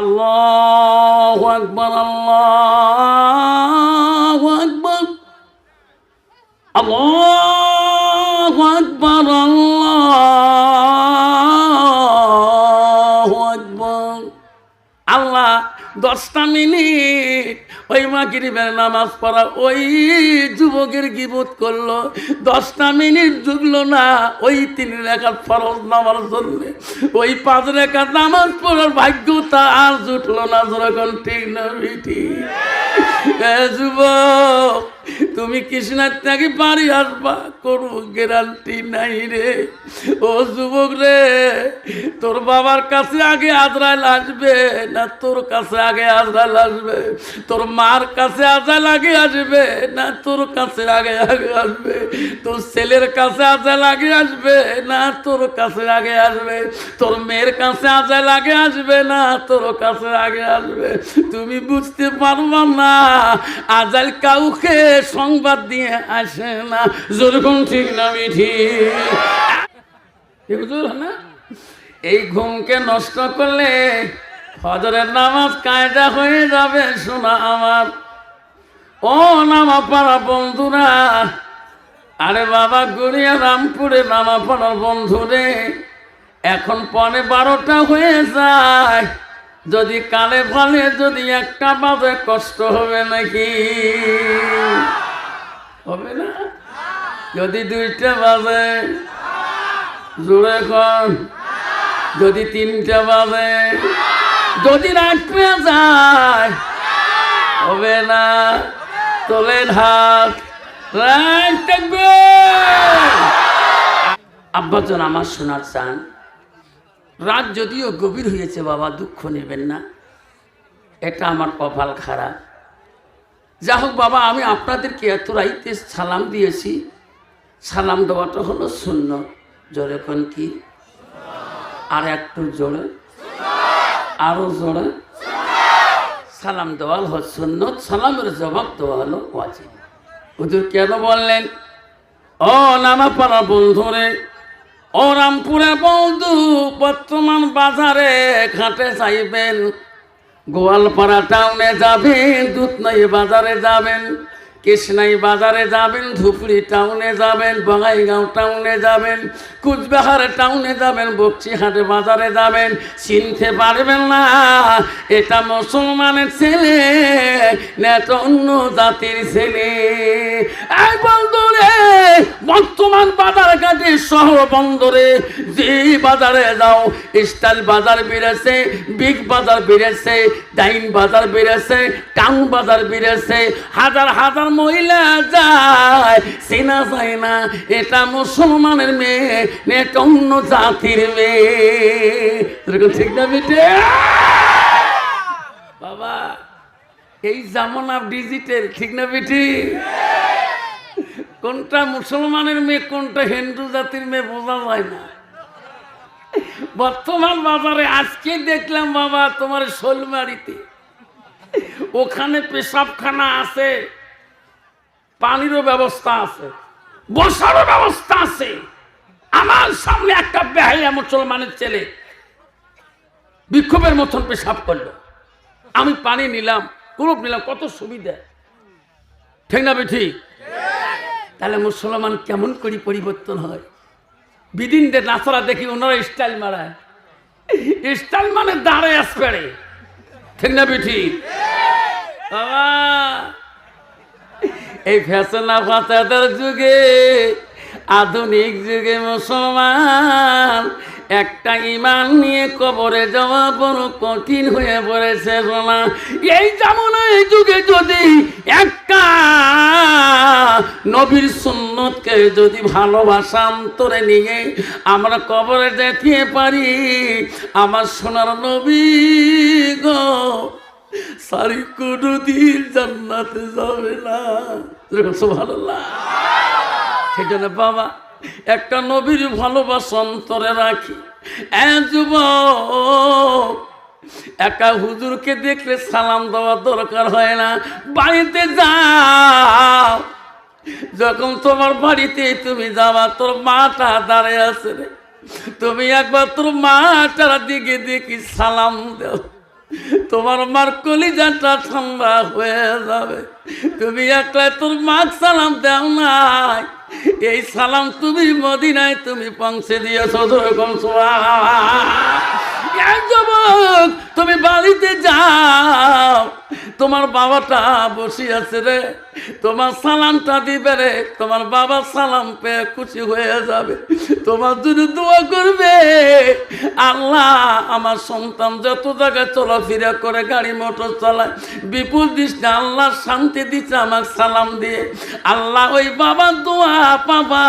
আল্লাহ আকবর আল্লাহ আকবর। আল্লাহ আকবর আল্লাহ আকবর। আল্লাহ দশটা মিনিট ওই মাগরিবের নামাজ পড়া ওই যুবকের গিবোধ করল। দশটা মিনিট জুগলো না, ওই তিন রেখার ফরজ নামার জন্য। ওই পাঁচ রেখার নামাজ পড়ার ভাগ্য তা আর জুটলো না যখন ঠিক না বিটি যুবক, তুমি কৃষ্ণার থেকে বাড়ি আসবা, কোনো গ্যারান্টি নাই রে। ও যুবক রে, তোর বাবার কাছে আগে আজরাইল আসবে, না তোর কাছে আগে আজরাইল আসবে? তোর মার কাছে আজাল আগে আসবে, না তোর কাছে আগে আগে আসবে? তোর ছেলের কাছে আজাল আগে আসবে, না তোর কাছে আগে আসবে? তোর মেয়ের কাছে আজাল আগে আসবে, না তোর কাছে আগে আসবে? তুমি বুঝতে পারবা না, আজাল কাউকে সংবাদ দিয়ে আসে না। যেরকম ঠিক না, মিঠি। এই ঘুমকে নষ্ট করলে ফজরের নামাজ কায়দা হয়ে যাবে, শোনা আমার। ও নামা পাড়া বন্ধুরা, আরে বাবা, গড়িয়া রামপুরে নামা পাড়ার বন্ধুরে এখন পনে বারোটা হয়ে যায়, যদি কালে ফলে যদি একটা বাজে কষ্ট হবে নাকি? হবে না? যদি দুইটা বাজে, জোরে কন। যদি তিনটা বাজে যদি পেয়ে যায়, হবে না। তোলেন হাত রাত থাকবে আব্বাজন আমার শোনার চান। রাত যদিও গভীর হয়েছে বাবা, দুঃখ নেবেন না। এটা আমার কপাল খারাপ। যা হোক বাবা, আমি আপনাদেরকে এত রাইতে সালাম দিয়েছি। সালাম দেওয়াটা হলো শূন্য। জোরে কোন কি? আর একটু জোরে। আরও জোরে। সালাম দেওয়া হলো সালামের জবাব দেওয়া হলো ওয়াজিব। হুজুর কেন বললেন? ও নানা পাড়া বন্ধুরে, ও রামপুরে বন্ধু, বর্তমান বাজারে ঘাটে চাইবেন গোয়ালপাড়া টাউনে যাবেন দুধনাই বাজারে যাবেন, কৃষ্ণাই বাজারে যাবেন, ধুপড়ি টাউনে যাবেন, বঙ্গাইগাঁও টাউনে যাবেন কুচবিহার টাউনে যাবেন বকচিহাটে বাজারে যাবেন, চিনতে পারবেন না, এটা মুসলমানের ছেলে, না এটা অন্য জাতির ছেলে। বর্তমান বাজার ঘাটে শহর বন্দরে, যে বাজারে যাও, স্টাইল বাজার বেড়েছে, বিগ বাজার বেড়েছে, ডাইন বাজার বেড়েছে, টাউন বাজার বেড়েছে, হাজার হাজার মহিলা যায়, চেনা যায় না, এটা মুসলমানের মেয়ে না অন্য জাতির মেয়ে। ঠিক না বেটে? বাবা, এই জামানা ডিজিটাল ঠিক না বেটি? কোনটা মুসলমানের মেয়ে, কোনটা হিন্দু জাতির মেয়ে বোঝা যায় না। বর্তমান বাজারে আজকে দেখলাম বাবা তোমার শোলমারিতে। ওখানে পেশাবখানা আছে, পানিরও ব্যবস্থা আছে, বসারও ব্যবস্থা আছে। আমার সামনে একটা বেহাইয়া মুসলমানের ছেলে বিক্ষোভের মতন পেশাব করল। আমি পানি নিলাম কুরুপ নিলাম, কত সুবিধা। ঠিক না ঠিক তাহলে মুসলমান কেমন করে পরিবর্তন হয়? বিদিনদের নাচরা দেখি ওনারা স্টাইল মারায়। স্টাইল মানে দাঁড়ে আসপেড়ে ঠিক না বিঠি? বাবা, এই ফ্যাশন যুগে আধুনিক যুগে মুসলমান, একটা ইমান নিয়ে কবরে যাওয়া বড় কঠিন হয়ে পড়েছে সোনা এই যেমন এই যুগে যদি একটা নবীর সুন্নতকে যদি ভালোবাসা অন্তরে নিয়ে আমরা কবরে দেখিয়ে পারি, আমার সোনার নবী গো সারি কোনো দিন জান্নাতে যাবে না। সুবহানাল্লাহ। সেই জন্য বাবা, একটা নবীর ভালোবাসা অন্তরে রাখি। যুবক, একা হুজুরকে দেখলে সালাম দেওয়ার দরকার হয় না। বাড়িতে যাও। যখন তোমার বাড়িতে তুমি যাবা, তোর মাটা দাঁড়িয়ে আছে রে। তুমি একবার তোর মাটার দিকে দেখি সালাম দাও। তোমার মার কলিজাটা ঠান্ডা হয়ে যাবে। তুমি একলা তোর মাক সালাম দাও নাই। এই সালাম তুমি মদিনায় তুমি পৌঁছে দিয়েছ যেরকম যুবক, তুমি বাড়িতে যাও। তোমার বাবাটা বসে আছে রে। তোমার সালামটা দিবে রে। তোমার বাবার সালাম পেয়ে খুশি হয়ে যাবে। তোমার যদি দোয়া করবে। আল্লাহ আমার সন্তান যত জায়গায় চলাফেরা করে, গাড়ি, মোটর চালায়, বিপুল দৃষ্টি আল্লাহ শান্তি দিচ্ছে আমার সালাম দিয়ে, আল্লাহ ওই বাবার দোয়া পাবা,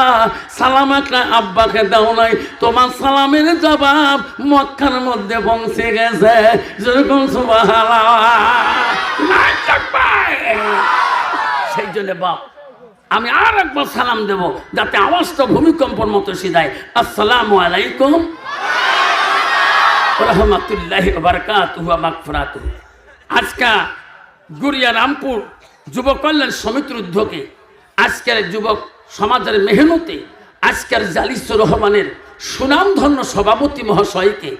সালাম একটা আব্বাকে দাও নাই। তোমার সালামের জবাব মক্কার মধ্যে পৌঁছে গেছে। যেরকম সেই জন্য বাপ, আমি আর একবার সালাম দেব, যাতে আওয়াজটা ভূমিকম্পর মতো সিধায়। আসসালামু আলাইকুম। রহমতুল্লাহ বারকাত আজকা গুড়িয়া রামপুর যুব কল্যাণ সমিতির উদ্যোগে আজকের যুবক সমাজের মেহনতে আজকের জালিসুর রহমানের সুনামধন্য সভাপতি মহাশয়কে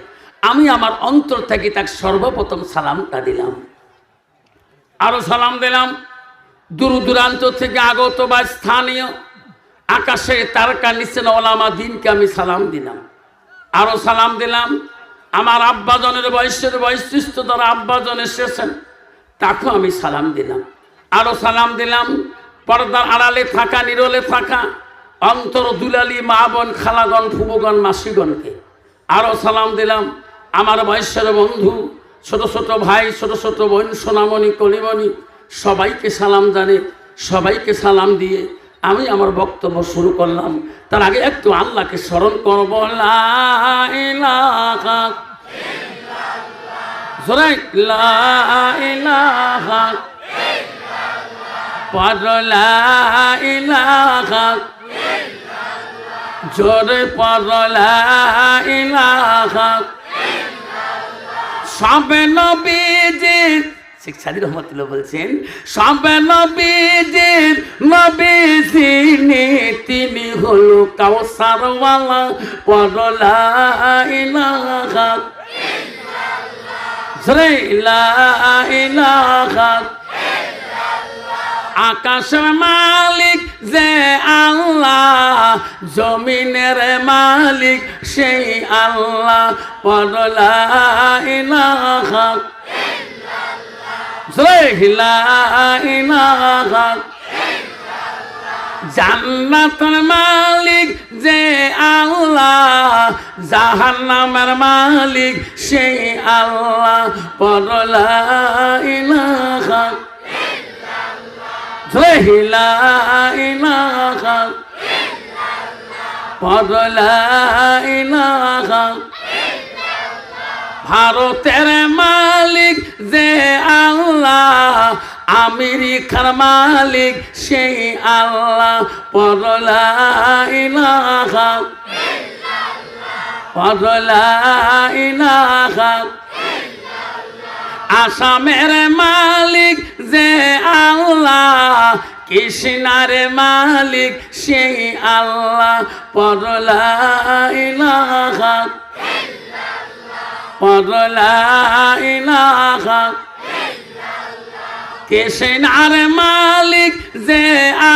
আমি আমার অন্তর থেকে তাকে সর্বপ্রথম সালামটা দিলাম। আরও সালাম দিলাম। দূর দূরান্ত থেকে আগত বা স্থানীয় আকাশে তারকা নিচে ওলামা দিনকে আমি সালাম দিলাম। আরও সালাম দিলাম। আমার আব্বাজনের বয়সের বৈশিষ্ট্য দ্বারা আব্বাজন এসেছেন, তাকেও আমি সালাম দিলাম। আরও সালাম দিলাম। পর্দার আড়ালে থাকা, নিরলে থাকা, অন্তর দুলালি মা বোন, খালাগণ, ফুবগণ, মাসিগণকে। আরও সালাম দিলাম আমার বয়সের বন্ধু, ছোট ছোট ভাই, ছোট ছোট বোন, সোনামণি, কলিমণি, সবাইকে সালাম জানে, সবাইকে সালাম দিয়ে আমি আমার বক্তব্য শুরু করলাম। তার আগে একটু আল্লাহকে স্মরণ করব। লা ইলাহা জোরে, লা জোরে লা ইলাহা সবে রহমতুল্লাহ বলছেন সবে নবীজির নবী তিনি তিনি হলো কাউসারওয়ালা পরলা ইলাহা জরে আকাশের মালিক যে আল্লাহ, জমিনের মালিক সেই আল্লাহ পরলা জান্নাতের মালিক যে আল্লাহ, জাহান্নামের মালিক সেই আল্লাহ পরলা ইলাহা ভারতের মালিক যে আল্লাহ আমেরিকার মালিক সেই আল্লাহ। ইলাহা আসামের মালিক যে আল্লাহ কৃষ্ণার মালিক, সেই আল্লাহ পরলা পরলা কৃষ্ণার মালিক, যে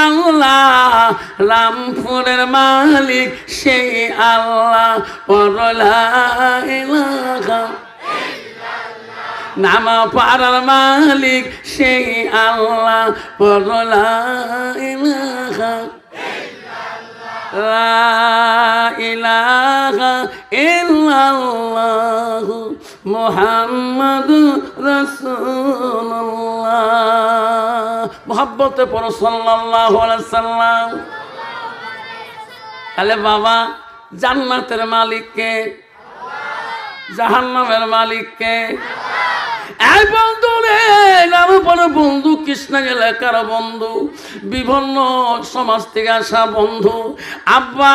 আল্লাহ, রামপুরের মালিক, সেই আল্লাহ পরলা নাম পারার মালিক সেই আল্লাহ পরলা মুহাম্মদ মোহাব্বতে পড়ো সাল্লাম। তাহলে বাবা, জান্নাতের মালিককে, জাহান্নামের মালিককে এই বন্ধু রে, নাম পরে বন্ধু, কৃষ্ণ এলাকার বন্ধু, বিভিন্ন সমাজ থেকে আসা বন্ধু, আব্বা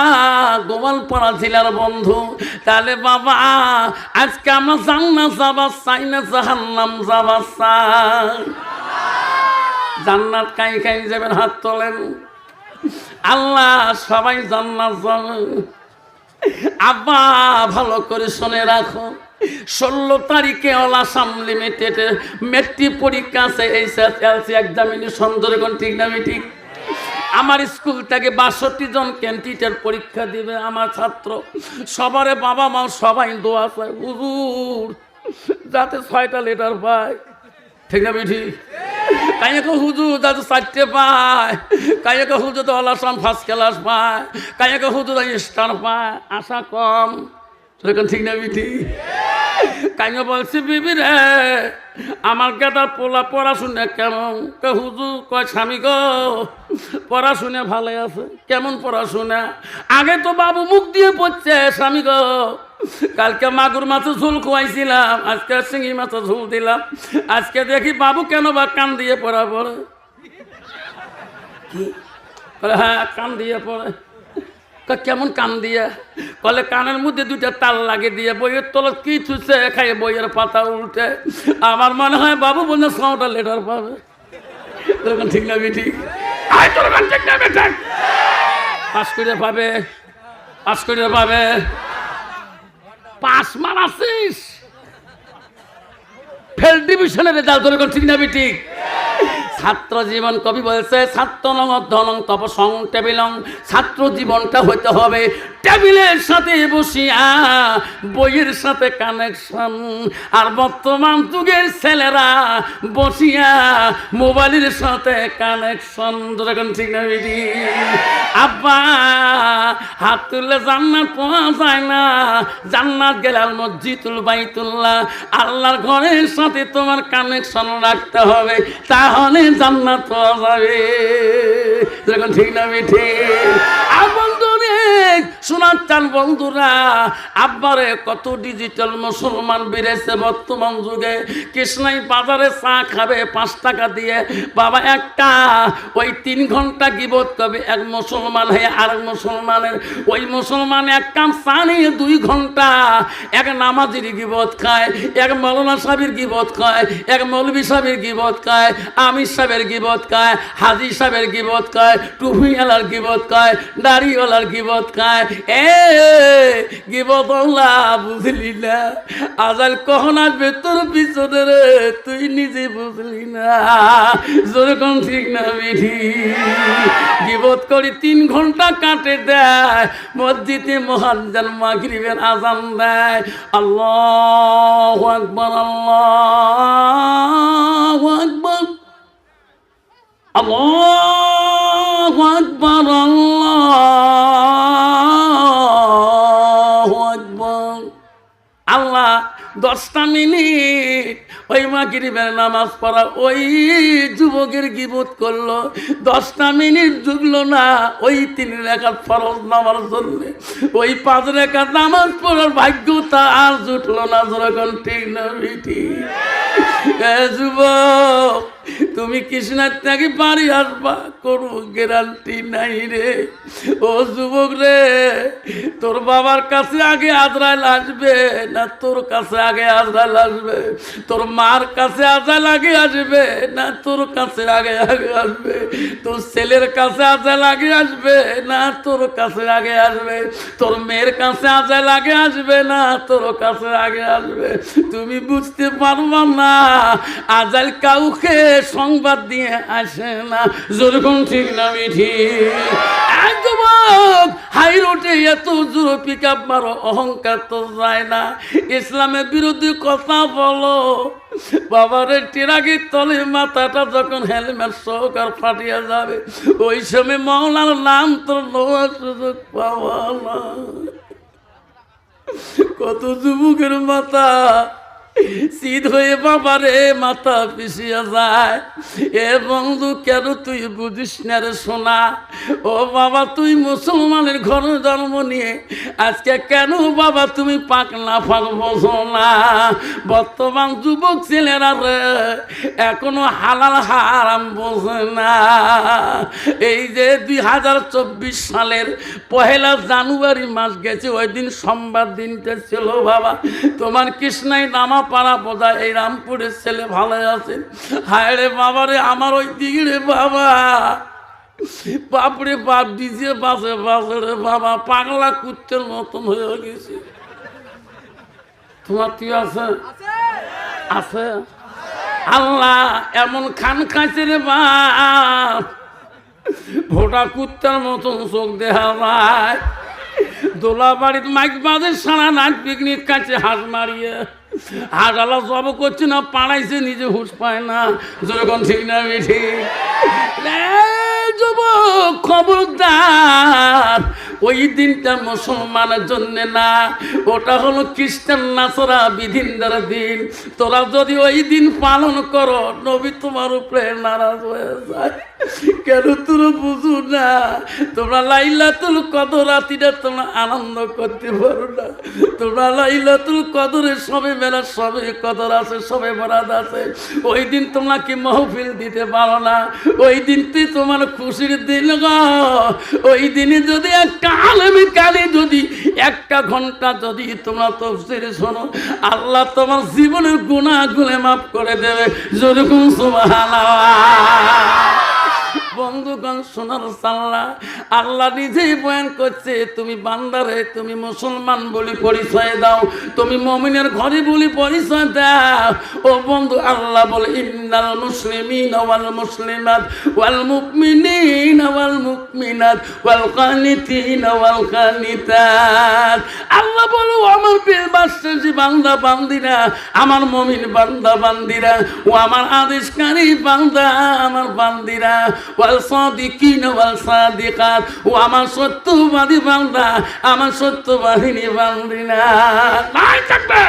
গোপালপাড়া জেলার বন্ধু, তাহলে বাবা, আজকে আমরা জান্নাত যাবা চাই না জাহান্নাম যাবা চাই জান্নাত কাই কাই যাবেন হাত তোলেন। আল্লাহ সবাই জান্নাত আব্বা, ভালো করে শুনে রাখো। ষোলো তারিখে অলাসাম লিমিটেড মেট্রিক পরীক্ষা আছে এইচএসএলসি এক্সামিনেশন ধরে কোন ঠিক না ঠিক? আমার স্কুল থেকে বাষট্টি জন ক্যান্ডিডেট পরীক্ষা দিবে আমার ছাত্র। সবারে বাবা মা সবাই দোয়া চায়, হুজুর, যাতে ছয়টা লেটার পায়। ঠিক না বেঠি কাইয়াকে হুজুর যাতে চারটে পায় কাইয়াকে হুজুর তো অলাসাম ফার্স্ট ক্লাস পায় কাইয়াকে হুজুর স্টার পায়। আশা কম। ঠিক না বিঠি কাইয়া বলছি, বিবি রে, আমার গেটার পোলা পড়াশুনে কেমন? কে কয়, স্বামী গো, পড়াশুনে ভালো আছে, কেমন পড়াশোনা? আগে তো বাবু মুখ দিয়ে পড়ছে, স্বামী গো, কালকে মাগুর মাছের ঝোল খুয়াইছিলাম, আজকে শিঙি মাছের ঝোল দিলাম, আজকে দেখি বাবু কেন বা কান দিয়ে পড়া পড়ে? হ্যাঁ কান দিয়ে পড়ে। কয়, কেমন কান দিয়ে? কলে কানের মধ্যে দুইটা তাল লাগে দিয়ে বইয়ের তলত কি থুছে খাই বইয়ের পাতা উল্টে। আমার মনে হয় বাবু বলে ছটা লেটার পাবে। ঠিক না তোর ঠিক না বেটা? পাস করে পাবে পাস করে পাবে। পাস মারাছিস? ফেল ডিভিশনের রেজাল্ট তোর ঠিক না বিঠি ছাত্র জীবন কবি বলছে ছাত্র নং ধনং তপ সং টেবিলং ছাত্র জীবনটা হইতে হবে টেবিলের সাথে বসিয়া, বইয়ের সাথে কানেকশন। আর বর্তমান যুগের ছেলেরা বসিয়া মোবাইলের সাথে কানেকশন। ঠিক না আব্বা, হাত তুললে জান্নাত পাওয়া যায় না। জান্নাত গেলে আল মসজিদুল বাইতুল্লাহ। আল্লাহর ঘরের সাথে তোমার কানেকশন রাখতে হবে। তাহলে জান্নাত পাওয়া যাবে। যখন ঠিক না মিঠে আর চান বন্ধুরা। আব্বারে কত ডিজিটাল মুসলমান বেড়েছে বর্তমান যুগে। কৃষ্ণাই বাজারে চা খাবে পাঁচ টাকা দিয়ে। বাবা তিন ঘণ্টা গিবোধ করবে মুসলমান ওই মুসলমান এক কাম দুই ঘণ্টা এক নামাজির গিবোধ খায়, এক মৌলানা সাহেবের গিবোধ খায়, এক মৌলবী সাহেবের গিবোধ খায়, আমির সাহেবের গিবোধ খায়, হাজি সাহেবের গিবোধ খায় টুপিওয়ালার গিবোধ খায়, দাড়িওয়ালার গিবোধ খায়। এ গিবোধ বুঝলি আজাল কখন আসবে তোর পিছনে রে, তুই নিজে বুঝলি না। যেরকম ঠিক না বিধি। গিবোধ করি তিন ঘণ্টা কাটে দেয়। মসজিদে মহান জান মাগরিবের আজান দেয়। আল্লাহ আকবর আল্লাহ আকবর। আল্লাহ আকবর, আল্লাহ দশটা মিনিট। ওই মাগরিবের নামাজ পড়া ওই যুবকের গিবোধ করল। দশটা মিনিট জুগলো না, ওই তিন রেখার ফরজ নামার জন্য। ওই পাঁচ রেখার নামাজ পড়ার ভাগ্য তা আর জুটলো না যখন ঠিক না যুবক তুমি কৃষ্ণার থেকে বাড়ি আসবা কোনো গ্যারান্টি নাই রে। ও যুবক রে, তোর বাবার কাছে আগে আজরাইল আসবে না তোর কাছে আগে আজরাইল আসবে? তোর মার কাছে আজাল আগে আসবে না তোর কাছে আগে আগে আসবে? তোর ছেলের কাছে আজাল আগে আসবে না তোর কাছে আগে আসবে? তোর মেয়ের কাছে আজাল আগে আসবে না তোর কাছে আগে আসবে? তুমি বুঝতে পারবা না আজাল কাউকে সংবাদ দিয়ে আসে না। যেরকম ঠিক না মিঠি। হাই রোডে এত পিক আপ মারো, অহংকার তো যায় না। ইসলামের বিরুদ্ধে কথা বলো। বাবারে, টিরাগির তলে মাথাটা যখন হেলমেট সহকার ফাটিয়া যাবে, ওই সময় মৌলার নাম তো নেওয়ার সুযোগ পাওয়া না। কত যুবকের মাথা শীত হয়ে বাবারে মাথা পিছিয়ে যায়। এ বন্ধু, কেন তুই বুঝিস না রে সোনা? ও বাবা, তুই মুসলমানের ঘরে জন্ম নিয়ে আজকে কেন বাবা তুমি পাক না ফাঁক বোঝো না? বর্তমান যুবক ছেলেরা রে, এখনও হালাল হারাম বোঝে না। এই যে দুই হাজার চব্বিশ সালের পহেলা জানুয়ারি মাস গেছে, ওই দিন সোমবার দিনটা ছিল বাবা। তোমার কৃষ্ণাই নামা পাড়া বোঝা এই রামপুরের ছেলে ভালো আছে হায় রে বাবা রে, আমার ওই রে বাবা। বাপরে বাপ দিছে বাসে বাসে রে বাবা, পাগলা কুত্তের মতন হয়ে গেছে। তোমার তুই আছে? আছে? আল্লাহ, এমন খান খাইছে রে বাপ। ভোটা কুত্তার মতন চোখ দেখা যায় দোলা বাড়ির মাইক বাজে, সারা নাচ পিকনিক কাছে হাঁস মারিয়ে। হাঁস আলা জব করছে না, পাড়াইছে, নিজে হুঁশ পায় না। যখন ঠিক না বেঠি যুবক, খবরদার, ওই দিনটা মুসলমানের জন্য না, ওটা হলো খ্রিস্টান নাচরা বিধিনদার দিন। তোরা যদি ওই দিন পালন করো, নবী তোমার উপরে নারাজ হয়ে যায়। কেন তোর বুঝু না? তোমরা লাইলাতুল কদর রাতিটা তোমরা আনন্দ করতে পারো না। তোমরা লাইলাতুল কদরে সবে মেলা, সবে কদর আছে, সবে বরাদ আছে। ওই দিন তোমরা কি মহফিল দিতে পারো না? ওই দিন দিনটি তোমার খুশির দিন ওই দিনে যদি একটা আলেমি কালে যদি একটা ঘণ্টা যদি তোমরা তফসির শোনো, আল্লাহ তোমার জীবনের গুণাগুলো মাফ করে দেবে। যেরকম সুবহানাল্লাহ। বন্ধুগণ শোনার সাল্লাহ আল্লাহ নিজেই বয়ান করছে, তুমি বান্দারে, তুমি মুসলমান বলি পরিচয় দাও, তুমি মমিনের ঘরে বলি পরিচয় দাও। ও বন্ধু, আল্লাহ বলে, ইন্নাল মুসলিমিন ওয়াল মুসলিমাত, ওয়াল মুমিনিন ওয়াল মুমিনাত, ওয়াল কানিতিন ওয়াল কানিতাত। আল্লাহ বলো আমার প্রিয় বাসী বান্দা, বান্দিরা, আমার মমিন বান্দা, বান্দিরা, ও আমার আদেশকারী বান্দা, আমার বান্দিরা ওয়াল সাদিকিন ওয়াল সাদিকাত। ও আমার সত্যবাদী বান্দা আমার সত্যবাহিনী বান্দিনা নাই থাকবে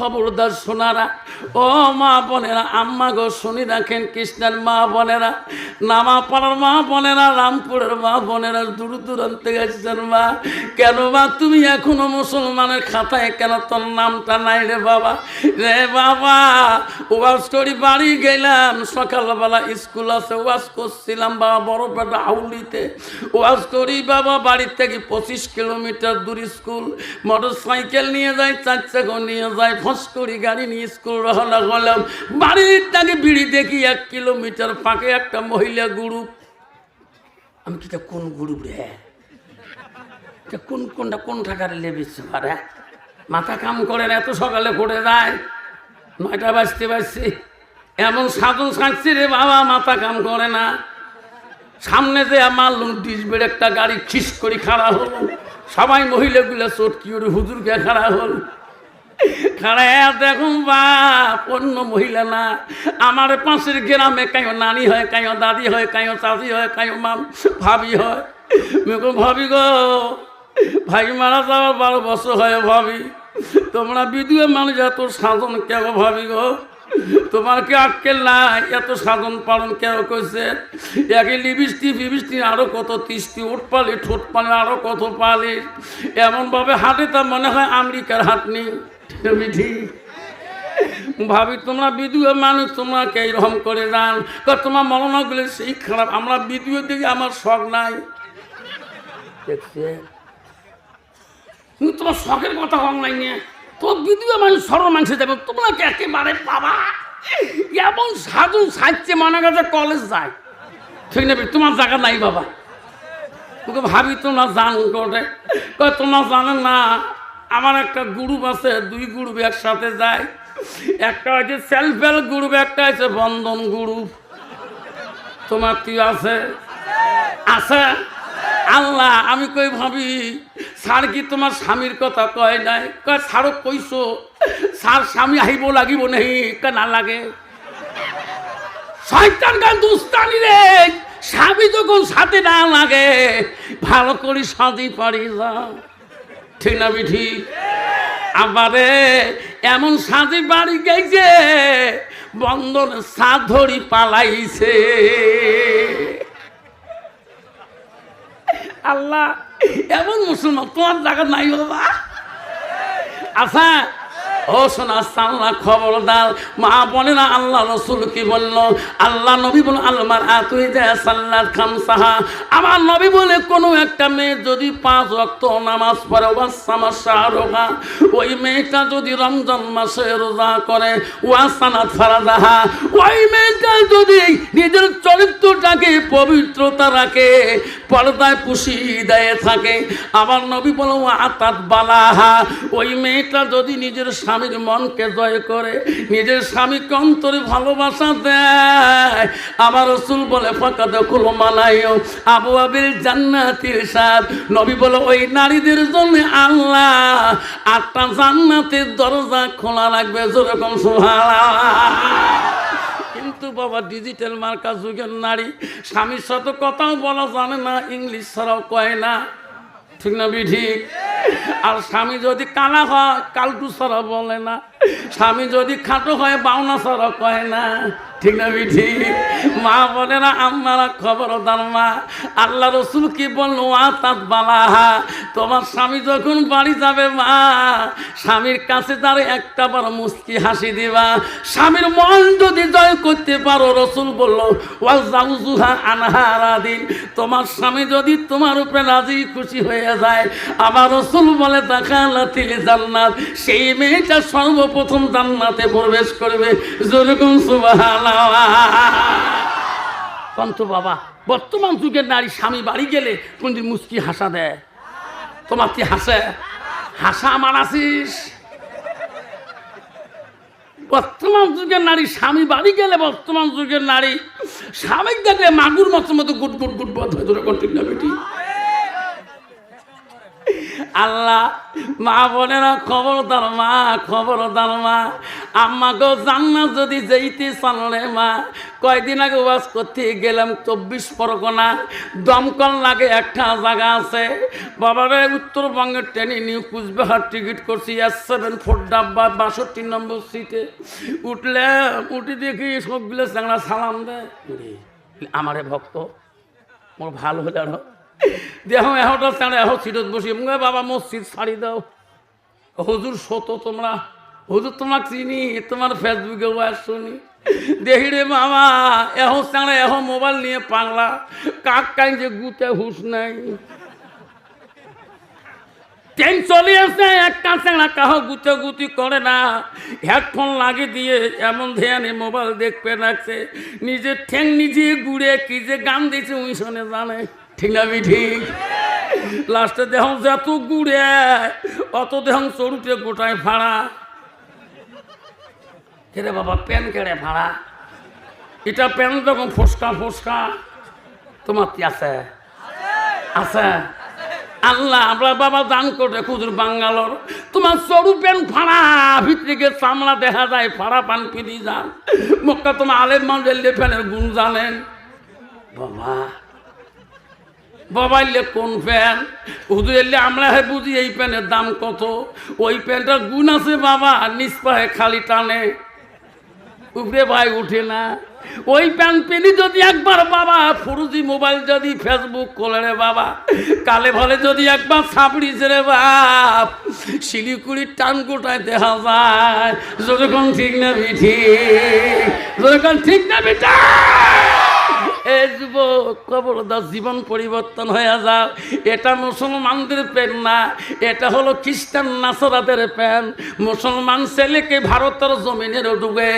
খবরদার শোনারা ও মা বোনেরা, আম্মা গো, শুনি রাখেন কৃষ্ণের মা বোনেরা নামাপাড়ার মা বোনেরা, রামপুরের মা বোনেরা, দূর দূরান্তে গেছেন মা। কেন মা, তুমি এখনও মুসলমানের খাতায় কেন তোর নামটা নাই রে বাবা? রে বাবা, ওয়াজ করি বাড়ি গেলাম, সকালবেলা স্কুল আছে, ওয়াজ করছিলাম বাবা বড় পেটা আউলিতে ওয়াজ করি বাবা বাড়ির থেকে পঁচিশ কিলোমিটার দূর স্কুল মোটর সাইকেল নিয়ে যাই চার চাকা নিয়ে যাই ফস করি গাড়ি নিয়ে স্কুল রওনা করলাম বাড়ির থেকে বিড়ি দেখি এক কিলোমিটার ফাঁকে একটা মহিলা গ্রুপ আমি কিটা কোন গ্রুপ রে? কোন কোনটা কোন টাকার লেবেছে পারে মাথা কাম করে এত সকালে করে যায়। নয়টা বাজতে বাজছে। এমন সাধু সাজছে রে বাবা, মাথা কাম করে না। সামনে যে আমার ডিসবের একটা গাড়ি খিস করে খাড়া হলো। সবাই মহিলাগুলো চটকি ওর হুজুরকে খাড়া হল। খাড়া দেখুন বা অন্য মহিলা না। আমার পাশের গ্রামে কায়ো নানি হয় কায়ো দাদি হয় কায়ো চাষি হয় কায়ো মাম, ভাবি হয়। ভাবি গো, ভাই মারা যাওয়ার বারো বছর হয় ভাবি। তোমরা বিধুয়ে মানুষ, এত সাধন কেন ভাবি গো? তোমার কি আক্কেল নাই? এত সাধন পালন কেন করছে? একে লিবিষ্টি ফিবিষ্টি আরও কত তিস্তি উঠ পালি ঠোঁট পালি আরও কত পালি। এমনভাবে হাঁটে তা মনে হয় আমেরিকার হাঁটনি মিঠি ভাবি, তোমরা বিধুয়ে মানুষ, তোমরা কে রকম করে যান তোমার মরণগুলো সেই খারাপ, আমরা বিধুয়ে দিকে আমার শখ নাই। তোমার শখের কথা অনলাইন নিয়ে। তোর মানুষ সরল মানুষে যাবে, তোমরা কে একেবারে পাবা? এমন সাধু সাহিত্যে মনে গেছে কলেজ যায়। ঠিক না তোমার জায়গা নাই বাবা। তোকে ভাবি, তোমরা জান করে, তোমরা জানো না আমার একটা গ্রুপ আছে, দুই গ্রুপ একসাথে যায়। একটা হচ্ছে সেলফ হেল্প গ্রুপ একটা আছে বন্ধন গ্রুপ তোমার কি আছে? আছে? আল্লাহ, আমি কই ভাবি, স্যার কি তোমার স্বামীর কথা কয় নাই? কয় স্যারও কইছো, স্যার স্বামী আহিব লাগিব নেই। কে না লাগে। শয়তান গান দুস্তানি রে, স্বামী যখন সাথে না লাগে, ভালো করে সাজি পারি যা ঠিক না বিঠি? আবারে, এমন সাজে বাড়ি গেছে বন্ধন সাধরি পালাইছে। আল্লাহ, এমন মুসলমান তোমার জায়গা নাই বাবা। আচ্ছা ও শোনা সাল্লাহ খবরদার। মা বলে না আল্লাহ রসুল কি বলল? আল্লাহ নবী বল আলমার আতুই দেয় সাল্লার খাম সাহা আমার নবী বলে, কোনো একটা মেয়ে যদি পাঁচ রক্ত নামাজ পড়ে, ওয়াসামা রোগা ওই মেয়েটা যদি রমজান মাসে রোজা করে, ওয়াসানাত ফারাদাহা, ওই মেয়েটা যদি নিজের চরিত্রটাকে পবিত্রতা রাখে, পর্দায় পুষি দেয় থাকে। আমার নবী বলো আতাত বালাহা, ওই মেয়েটা যদি নিজের স্বামীর মনকে জয় করে, নিজের স্বামীকে অন্তরে ভালোবাসা দেয়। আমার রসুল বলে ফাঁকা দেখল মানাইও আবু আবির জান্নাতির সাদ নবী বলে, ওই নারীদের জন্য আল্লাহ আটটা জান্নাতের দরজা খোলা রাখবে যেরকম সোহারা কিন্তু বাবা, ডিজিটাল মার্কা যুগের নারী, স্বামীর সাথে কথাও বলা জানে না, ইংলিশ ছাড়াও কয় না। ঠিক না, বিধি? আর স্বামী যদি কানা হয়, কালটু সরা বলে না। স্বামী যদি খাটো হয়, বাউনা সরা কয় না। ঠিক না বিধি মা বলে না আপনারা খবরদার মা। আল্লাহ রসুল কি বলল? আ তাত বালাহা তোমার স্বামী যখন বাড়ি যাবে, মা, স্বামীর কাছে তার একটা বার মুস্কি হাসি দিবা। স্বামীর মন যদি জয় করতে পারো, রসুল বলল ওয়াজাউজুহা আনহারা দিন। তোমার স্বামী যদি তোমার উপরে রাজি, খুশি হয়ে যায় আমার রসুল বলে, দেখালাতিল জান্নাত। সেই মেয়েটা সর্বপ্রথম জান্নাতে প্রবেশ করবে। যেরকম সুবহানাল্লাহ। কন্ত বাবা, বর্তমান যুগের নারী স্বামী বাড়ি গেলে কোনদিন মুস্কি হাসা দেয়? তোমার কি হাসে? হাসা আমার আসিস বর্তমান যুগের নারী স্বামী বাড়ি গেলে বর্তমান যুগের নারী স্বামী দেখলে মাগুর মতো মতো গুট গুট গুট বধ হয়ে ধরে কন্টিনিউ আল্লাহ, মা বলে বোনেরা, খবরদার মা খবরদার মা। আম্মাকে জান্নাত যদি যেইতে চাললে মা, কয়দিন আগে ওয়াজ করতে গেলাম, চব্বিশ পরগনা। দমকল লাগে একটা জায়গা আছে। বাবারে, উত্তরবঙ্গের ট্রেনে নিউ কুচবিহার টিকিট করছি এস সেভেন ফোর ডাব্বা, বাষট্টি নম্বর সিটে উঠলে উঠে দেখি সবগুলো চাংড়া সালাম দেয়। আমারে ভক্ত, মোর ভালো হলে আর দেহ এহটা চাঁড়ে এহ সিটত বসি মুগে বাবা মসজিদ ছাড়ি দাও। হুজুর শত তোমরা, হুজুর তোমাকে চিনি, তোমার ফেসবুকে ওয়াজ শুনি। দেখি রে মামা, এহ চাঁড়ে এহ মোবাইল নিয়ে পাগলা, কাক কাই যে গুতে হুশ নাই। ট্রেন চলে আসে একটা চাঁড়া কাহ গুতে গুতি করে না। হেডফোন লাগিয়ে দিয়ে এমন ধ্যানে মোবাইল দেখবে রাখছে। নিজের ঠ্যাং নিজে গুড়ে কি যে গান দিয়েছে উনি শোনে জানে। ঠিক না ঠিক? লাস্টে দেহং যত গুড়ে, অত দেহং চড়ুতে গোটায় ভাড়া কেরে বাবা, প্যান কেড়ে ভাড়া এটা প্যান যখন ফসকা ফসকা, তোমার কি আছে? আছে। আল্লাহ, আমরা বাবা দান করে খুদুর বাঙ্গালোর। তোমার সরু প্যান ফাড়া, ভিতরে চামড়া দেখা যায়, ফাড়া পান পিদি যান মুখটা তোমার মাউজেল্লে প্যানের গুণ জানেন। বাবা বাবা এলে কোন প্যান হুদু এলে আমরা হে বুঝি এই প্যানের দাম কত? ওই প্যান্টটার গুণ আছে বাবা, নিচ পায়ে খালি টানে। উপরে ভাই উঠে না। ওই প্যান পেনি যদি একবার বাবা, ফুরুজি মোবাইল যদি ফেসবুক খোলে রে বাবা, কালে ভালে যদি একবার ছাপড়িছে রে বাপ, শিলিগুড়ির টান গোটায় দেখা যায়। যতক্ষণ ঠিক না বিঠি? যতক্ষণ ঠিক না বিঠা? এ যুবক জীবন পরিবর্তন হয়ে যাও। এটা মুসলমানদের প্যান না, এটা হলো খ্রিস্টান নাসরাদের প্যান মুসলমান ছেলেকে ভারতের জমিনের ডুবে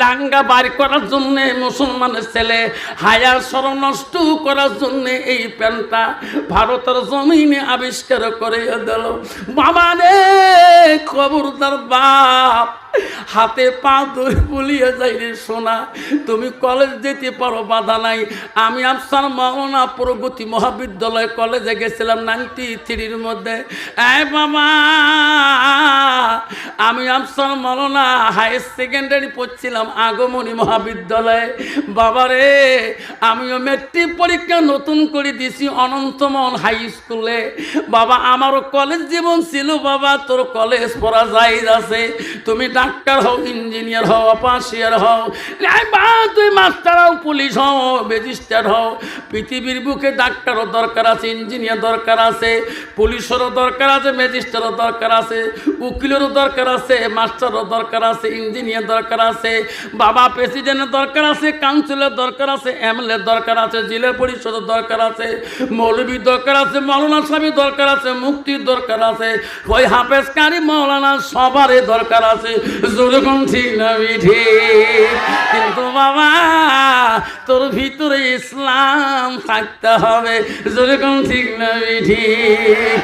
লাঙ্গা বাড়ি করার জন্য মুসলমানের ছেলে, হায়ার সর নষ্ট করার জন্য এই প্যানটা ভারতের জমিনে আবিষ্কার করে দিল। বাবা রে খবরদার বাপ হাতে পা ধরে বলিয়ে যাই রে সোনা, তুমি কলেজ যেতে পারো, বাধা নাই। আমি আফসার মাওনা প্রগতি মহাবিদ্যালয় কলেজে গেছিলাম নাইনটি থ্রির মধ্যে। এ বাবা, আমি আফসার মাওনা হায়ার সেকেন্ডারি পড়ছিলাম আগমনী মহাবিদ্যালয়ে। বাবারে আমিও মেট্রিক পরীক্ষা নতুন করে দিছি অনন্তমন হাই স্কুলে বাবা, আমারও কলেজ জীবন ছিল বাবা, তোর কলেজ পড়া যাই আছে। তুমি ডাক্তার হও ইঞ্জিনিয়ার হও অপাসিয়ার হও বা তুই মাস্টার হও পুলিশ হও ম্যাজিস্ট্রেট হও পৃথিবীর বুকে ডাক্তারও দরকার আছে ইঞ্জিনিয়ার দরকার আছে পুলিশেরও দরকার আছে ম্যাজিস্ট্রেটও দরকার আছে উকিলেরও দরকার আছে মাস্টারও দরকার আছে ইঞ্জিনিয়ার দরকার আছে বাবা প্রেসিডেন্টের দরকার আছে কাউন্সিলের দরকার আছে এমএলএর দরকার আছে জেলা পরিষদের দরকার আছে মৌলবীর দরকার আছে মৌলানা সাহেবের দরকার আছে মুক্তির দরকার আছে ওই হাফেজকারী মৌলানা সবারই দরকার আছে যেরকম ঠিক না মিঠে কিন্তু বাবা, তোর ভিতরে ইসলাম থাকতে হবে। যেরকম ঠিক না ঠিক